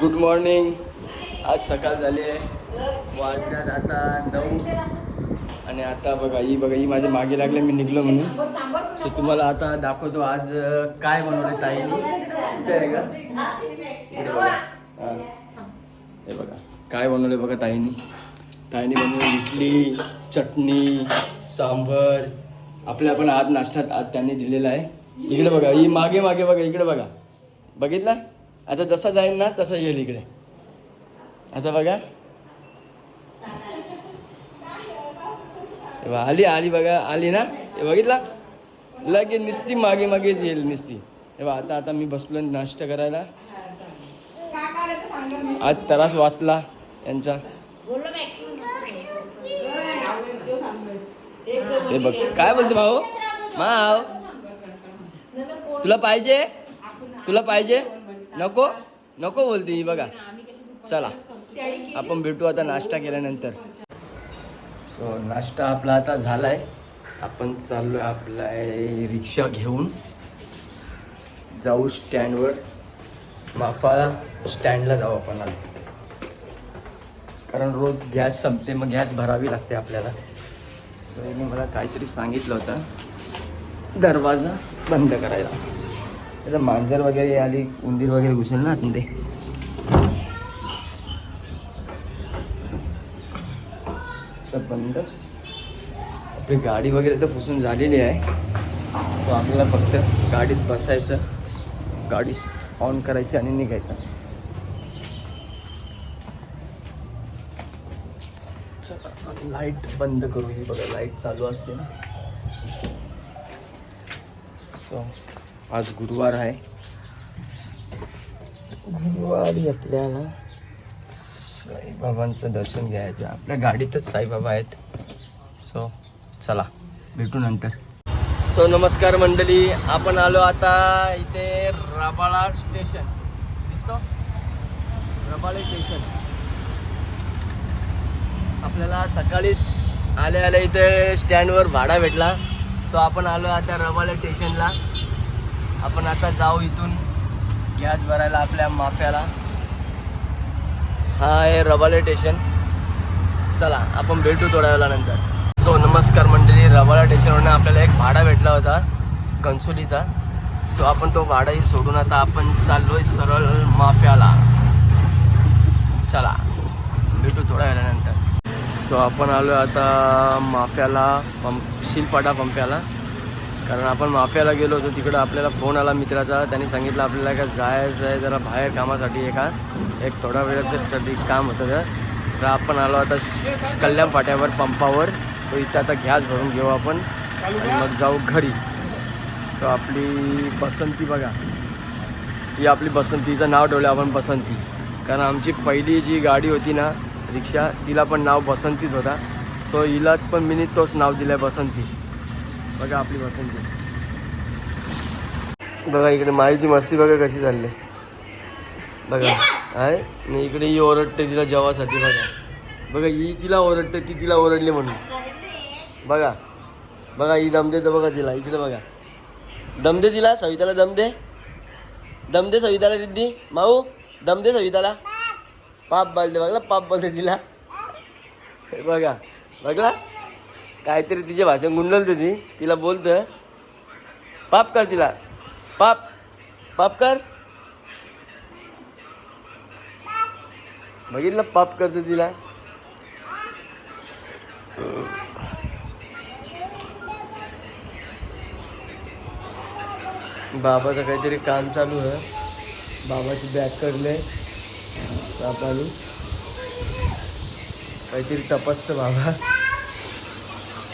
Good morning आज सकाळ झाली आहे. वाजल्यात आता नऊ. आणि आता बघा ही बघा ही माझ्या मागे लागले मी निघलो म्हणून. सो तुम्हाला आता दाखवतो आज काय बनवले ताईनी. कुठे आहे का इकडे बघा. हे. बघा काय बनवले बघा ताईनी. ताईनी बनवली इडली चटणी सांबर. आपल्या पण आज नाश्त्यात आज त्यांनी दिलेला आहे. इकडे बघा ही मागे मागे बघा इकडे बघा. बघितला? आता जसा जाईल ना तसा येईल इकडे. आता बघा. आली आली बघा आली ना? हे बघितला? लगेच निस्ती मागे मागेच येईल निस्ती. हे बघा आता आता मी बसलो नाश्ता करायला. आज तरास वाचला यांचा. हे बघ काय बोलते भाऊ? माव. तुला पाहिजे? तुला पाहिजे? नको नको बोलते ही बघा. चला आपण भेटू आता नाश्ता केल्यानंतर. सो नाश्ता आपला आता झालाय. आपण चाललोय आपला रिक्षा घेऊन. जाऊ स्टँडवर. माफा स्टँडला जाऊ आपण आज. कारण रोज गॅस संपते मग गॅस भरावी लागते आपल्याला. सो याने मला काहीतरी सांगितलं होतं. दरवाजा बंद करायला. आता मांजर वगैरे आली उंदीर वगैरे घुसेल ना आतमध्ये. तर बंद. आपली गाडी वगैरे तर पुसून झालेली आहे. तो आपल्याला फक्त गाडीत बसायचं गाडी ऑन करायची आणि निघायचं. लाइट बंद करू. ही बघा लाइट चालू असते ना. सो आज गुरुवार आहे. गुरुवारी आपल्याला साईबाबांचं दर्शन घ्यायचं आपल्या गाडीतच साईबाबा आहेत. सो चला भेटू नंतर. सो नमस्कार मंडळी. आपण आलो आता इथे रबाळा स्टेशन दिसतो? रबाळे स्टेशन आपल्याला सकाळीच आले आले इथे स्टँडवर भाडा भेटला. सो आपण आलो आता रबाळे स्टेशनला आपण आता जाऊ इथून. गॅस भरायला आपल्या माफ्याला. हा आहे रबाळे स्टेशन चला आपण भेटू थोड्या वेळानंतर. सो नमस्कार मंडळी रवाळा स्टेशनवरून आपल्याला एक भाडा भेटला होता कन्सोलीचा. सो आपण तो भाडाही सोडून आता आपण चाललोय सरळ माफ्याला. चला भेटू थोड्या वेळानंतर. सो आपण आलो आता माफ्याला पंप शिलपाटा पंप्याला. कारण आपण माफ्याला गेलो होतो तिकडं आपल्याला फोन आला मित्राचा. त्यांनी सांगितलं आपल्याला का जायचं आहे जरा बाहेर कामासाठी एका एक थोडा वेळासाठी काम होतं तर तर आपण आलो आता कल्याण फाट्यावर पंपावर. सो इथं आता गॅस भरून घेऊ आपण आणि मग जाऊ घरी. सो आपली बसंती बघा. ही आपली बसंतीचं नाव ठेवलं आपण बसंती. कारण आमची पहिली जी गाडी होती ना रिक्षा तिला पण नाव बसंतीच होता. सो हिला पण मी तोच नाव दिलं आहे बसंती. बघा आपली बसंती बघा इकडे माईची मस्ती बघा कशी चालली. बघा. आहे? आणि इकडे ही ओरडते तिला जेवासाठी बघा. बघा ही तिला ओरडते ती तिला ओरडली म्हणून. बघा. बघा ही दम देतं बघा तिला. इकडे बघा. दम दे तिला सविताला दम दे. दम दे सविताला दिदी माऊ दम दे सविताला. पाप बोलते बघला पाप बोलते तिला. हे बघा. बघला काहीतरी तिच्या भाषण गुंडलते ती. तिला बोलतं. पाप कर तिला. पाप. पाप कर. बघितलं पाप करते तिला. बाबाचं काहीतरी काम चालू आहे. बाबाची बॅग करले चालू काहीतरी तपासतं बाबा.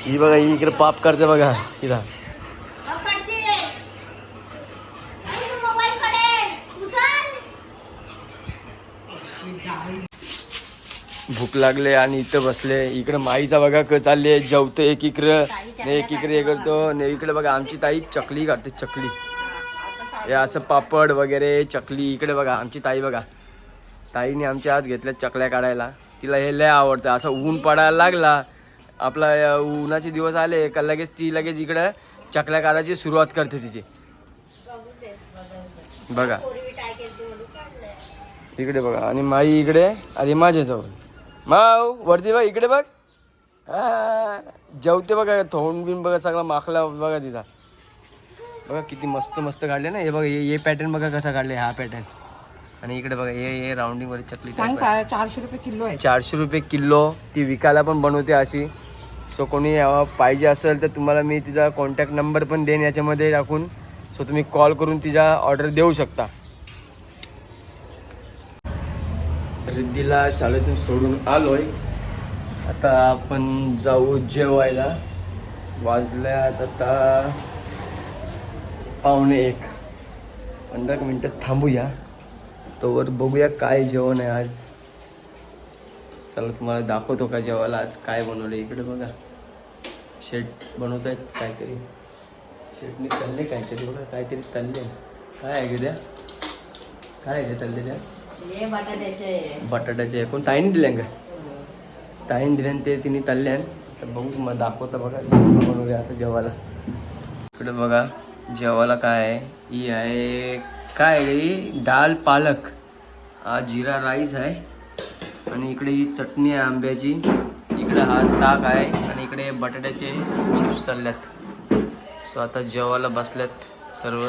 ही बघा ही इकडे पाप करते बघा. तिला भूक लागले आणि इथं बसले. इकडे माईचा बघा क चालले जेवतो एक इकडं. ने एक इकडे हे करतो. ने इकडे बघा आमची ताई चकली काढते चकली. हे असं पापड वगैरे चकली. इकडे बघा आमची ताई बघा. ताईने आमच्या आज घेतल्या चकल्या काढायला. तिला हे लय आवडतं. असं ऊन पडायला लागला. आपला उन्हाचे दिवस आले का लगेच ती लगेच इकडं चकल्या काढायची सुरुवात करते तिची. बघा. इकडे बघा. आणि माई इकडे आणि माझ्याजवळ माव वरती बघ इकडे बघ. जेवते बघा थोंड बिन बघा सगळा माखला बघा तिथं बघा किती मस्त मस्त काढले ना. हे बघा हे पॅटर्न बघा कसा काढले हा पॅटर्न आणि इकडे बघा हे हे राऊंडिंग वाली चकली चारशे रुपये किलो आहे. चारशे रुपये किलो. ती विकायला पण बनवते अशी. सो कोणी पाहिजे असेल तर तुम्हाला मी तिचा कॉन्टॅक्ट नंबर पण देईन याच्यामध्ये टाकून. सो तुम्ही कॉल करून तिचा ऑर्डर देऊ शकता. रिद्धीला शाळेतून सोडून आलोय. आता आपण जाऊ जेवायला. वाजल्यात आता पावणे एक. पंधरा एक मिनटं थांबूया. तोवर बघूया काय जेवण आहे आज. चला तुम्हाला दाखवतो का जेवायला? आज काय बनवलं? इकडे बघा. शेट बनवत आहेत काहीतरी. शेटने तल्ले काहीतरी बघा काहीतरी तल्ले. काय आहे त्या? काय आहे तल्ले हे बटाट्याचे बटाट्याचे कोण? ताईने दिल्या का? ताईने दिल्या ते तिने तल्ल्यान तर बघू तुम्हाला दाखवता बघा. बनवूया आता जेवायला. इकडे बघा जेवायला काय आहे? ही आहे काय आहे डाल पालक. हा जिरा राईस आहे. आणि इकडे ही चटणी आहे आंब्याची. इकडे हा ताक आहे आणि इकडे बटाट्याचे चिप्स चालल्यात. सो आता जेवायला बसल्यात सर्व.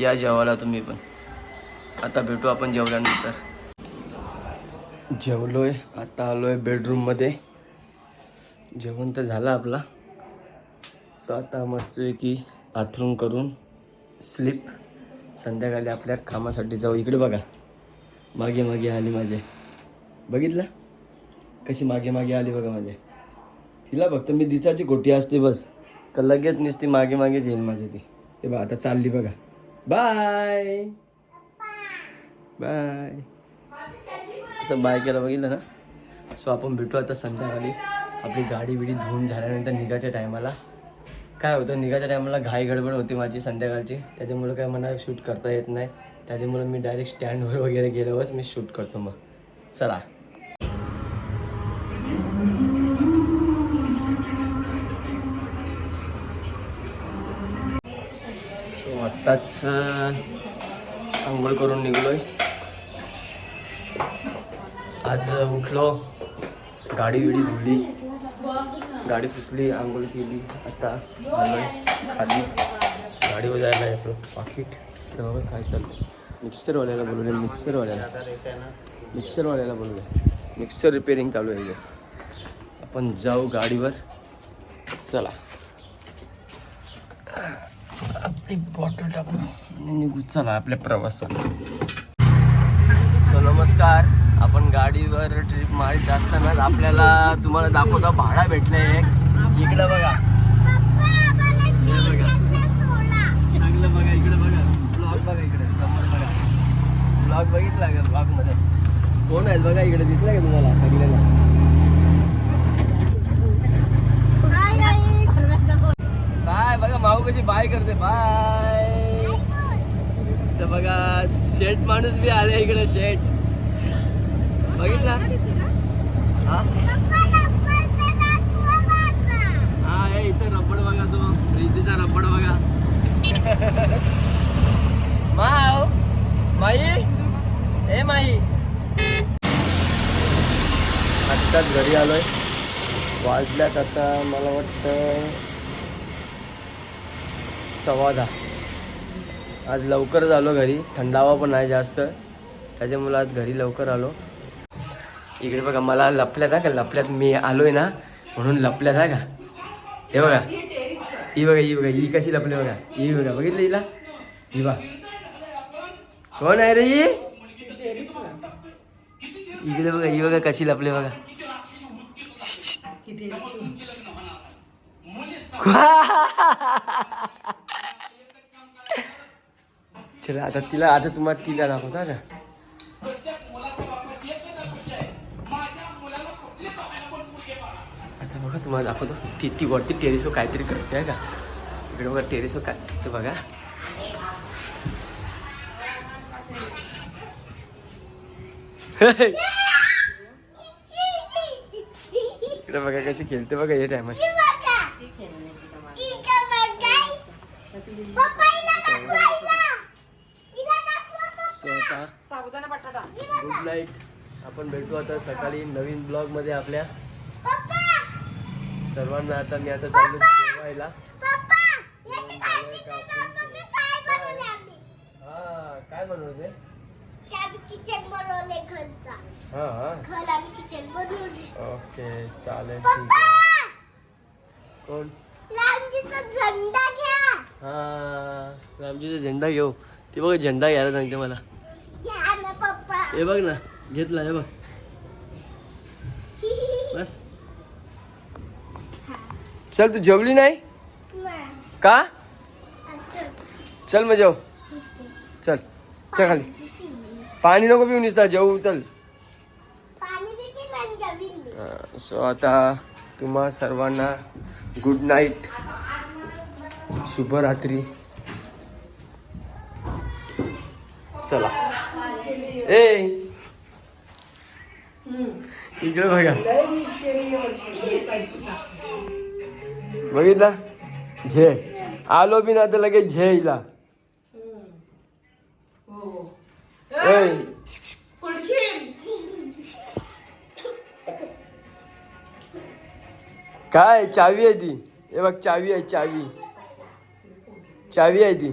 या जेवायला तुम्ही पण. आता भेटू आपण जेवल्यानंतर. जेवलोय. आता आलोय बेडरूममध्ये जेवण तर झालं आपला. सो आता मस्त की बाथरूम करून स्लीप संध्याकाळी आपल्या कामासाठी जाऊ. इकडे बघा. मागे मागे आली माझे. बघितलं? कशी मागे मागे आली बघा माझ्या तिला फक्त मी दिसाची गोटी असते बस. का लगेच निसती मागे मागेच येईल माझी ती. हे बघा आता चालली बघा. बाय! बाय! असं बाय केलं बघितलं ना? सो आपण भेटू आता संध्याकाळी. आपली गाडी बिडी धुवून झाल्यानंतर निघायच्या टायमाला. काय होतं निघायच्या टायमाला घाई गडबड होती माझी संध्याकाळची. त्याच्यामुळं काय मला शूट करता येत नाही. त्याच्यामुळं मी डायरेक्ट स्टँडवर वगैरे गेल्यावरच मी शूट करतो मग. चला. आत्ताच आंघोळ करून निघलोय. आज उठलो गाडी बिडी धुली गाडी पुसली आंघोळ केली आता आलोय खाली. गाडीवर जायला आपलं पाकिट. इकडे बघा काय चालतं मिक्सरवाल्याला बोलवले मिक्सरवाल्याला. मिक्सरवाल्याला बोलवले मिक्सर रिपेरिंग चालू आहे आपण जाऊ गाडीवर. चला. आपली बॉटल टाकून. निघू चला आपल्या प्रवासाला. सो नमस्कार. आपण गाडीवर ट्रिप मारित असतानाच आपल्याला तुम्हाला दाखवता भाडा भेटलं एक. इकडं बघा. बघा. चांगलं बघा इकडे बघा. ब्लॉग बघा इकडे समोर बघा. ब्लॉग बघितला का ब्लॉगमध्ये? कोण आहेत बघा इकडे दिसला का तुम्हाला सगळ्यांना? बाय बघा माऊ कशी बाय करते. बाय. तर बघा शेट माणूस बी आले इकडे शेट बघितला? हा? हा हे इथं रबड बघा सो प्रीतीचा रबड बघा. माव माई? ए माई. आत्ताच घरी आलोय. वाजल्यात आता मला वाटतं सव्वा दहा आज लवकर आलो घरी. थंडावा पण आहे जास्त. त्याच्यामुळे आज घरी लवकर आलो. इकडे बघा मला लपल्यात आहे का? लपल्यात मी आलोय ना म्हणून लपल्यात आहे का? हे बघा. ही बघा ही बघा ही कशी लपली बघा. ही बघा बघितलं हिला? ही बा कोण आहे रे ही? इकडे बघा ही बघा कशी लपली बघा. चला आता तिला आता तुम्हाला तिला दाखवता का? आता बघा तुम्हाला दाखवतो. ती ती वरती टेरेसो काहीतरी करते का? इकडे बघा टेरेसो काय ते बघा. इकडे बघा कशी खेळते बघा या टायमात सो आता साबुदाणा नाईट आपण भेटू आता सकाळी नवीन ब्लॉगमध्ये आपल्या सर्वांना. आता मी आता चाललो जेवायला. हा काय बनवते. हा हा ओके चालेल ठीक आहे. कोण? रामजीचा झंडा घ्या. हा रामजीचा झेंडा घेऊ. ते बघ झेंडा घ्यायला सांगते मला. हे बघ ना घेतला हे बघ. बस. चल तू जेवली नाही? का? चल मग जेव. चल चल खाली. पाणी नको पिऊन निसता जेवू चल. सो आता तुम्हा सर्वांना गुड नाईट शुभरात्री. चला. ए इकडे बघा. बघितला? झे. आलो बी ना तर लगेच झे हिला. ए, काय चावी आहे ती? हे बघ चावी आहे चावी. चावी आहे ती.